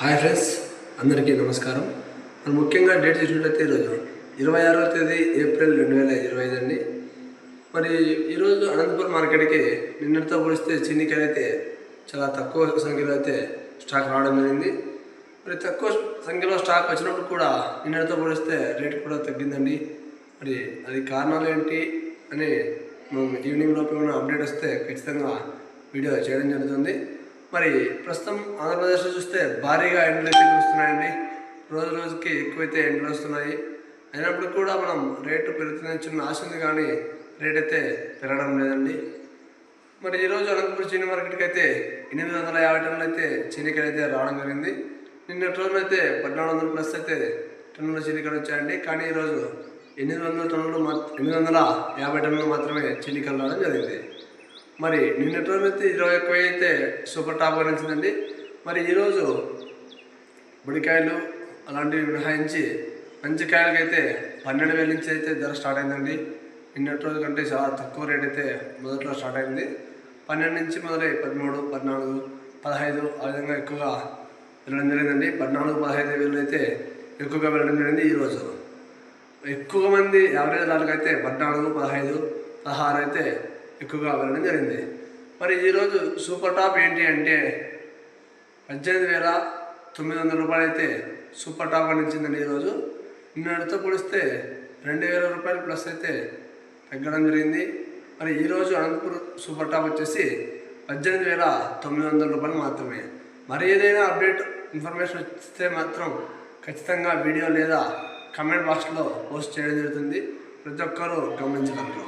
Hi friends అందరికీ నమస్కారం. మనం ముఖ్యంగా డేట్ చూసినట్లయితే ఈరోజు ఇరవై ఆరవ తేదీ ఏప్రిల్ రెండు వేల ఇరవై ఐదు అండి. మరి ఈరోజు అనంతపురం మార్కెట్కి నిన్నటితో పోలిస్తే చిన్నికాయలు అయితే చాలా తక్కువ సంఖ్యలో అయితే స్టాక్ రావడం జరిగింది. మరి తక్కువ సంఖ్యలో స్టాక్ వచ్చినప్పుడు కూడా నిన్నటితో పోలిస్తే రేట్ కూడా తగ్గిందండి. మరి అది కారణాలు ఏంటి అని మనం ఈవినింగ్ లోపు ఏమైనా అప్డేట్ వస్తే ఖచ్చితంగా వీడియో చేయడం జరుగుతుంది. మరి ప్రస్తుతం ఆంధ్రప్రదేశ్లో చూస్తే భారీగా ఎండలు అయితే కురుస్తున్నాయండి. రోజు రోజుకి ఎక్కువైతే ఎండలు వస్తున్నాయి. అయినప్పుడు కూడా మనం రేటు పెరుగుతుందని చిన్న ఆశ ఉంది కానీ రేట్ అయితే పెరగడం లేదండి. మరి ఈరోజు అనంతపురం చీని మార్కెట్కి అయితే ఎనిమిది వందల యాభై టన్నులు అయితే చీనికాయలు అయితే రావడం జరిగింది. నిన్నటి రోజున అయితే పద్నాలుగు వందల ప్లస్ అయితే టన్నుల చీనికాయలు వచ్చాయండి. కానీ ఈరోజు ఎనిమిది వందల టన్నులు మా ఎనిమిది వందల యాభై టన్నులు మాత్రమే చీనికాయలు రావడం జరిగింది. మరి నిన్నటి రోజు అయితే ఇరవై ఒక్క అయితే సూపర్ టాప్ గణించిందండి మరి ఈరోజు బుడికాయలు అలాంటివి మినహాయించి మంచి కాయలకైతే పన్నెండు వేల నుంచి అయితే ధర స్టార్ట్ అయిందండి. నిన్నటి రోజు కంటే చాలా తక్కువ రేట్ అయితే మొదట్లో స్టార్ట్ అయింది. పన్నెండు నుంచి మొదలై పదమూడు పద్నాలుగు పదహైదు ఆ విధంగా ఎక్కువగా వెళ్ళడం జరిగిందండి. పద్నాలుగు పదహైదు వేలు అయితే ఎక్కువగా వెళ్ళడం జరిగింది ఈరోజు. ఎక్కువ మంది యావరేజ్ లాలకు అయితే పద్నాలుగు పదహైదు పదహారు అయితే ఎక్కువగా వెళ్ళడం జరిగింది. మరి ఈరోజు సూపర్ టాప్ ఏంటి అంటే పద్దెనిమిది వేల తొమ్మిది వందల రూపాయలు అయితే సూపర్ టాప్ నిలిచిందండి ఈరోజు నిన్నటితో పోలిస్తే రెండు వేల రూపాయలు ప్లస్ అయితే తగ్గడం జరిగింది. మరి ఈరోజు అనంతపూర్ సూపర్ టాప్ వచ్చేసి పద్దెనిమిది వేల తొమ్మిది వందల రూపాయలు మాత్రమే. మరి ఏదైనా అప్డేట్ ఇన్ఫర్మేషన్ వస్తే మాత్రం ఖచ్చితంగా వీడియో లేదా కమెంట్ బాక్స్లో పోస్ట్ చేయడం జరుగుతుంది. ప్రతి ఒక్కరూ గమనించగలరు.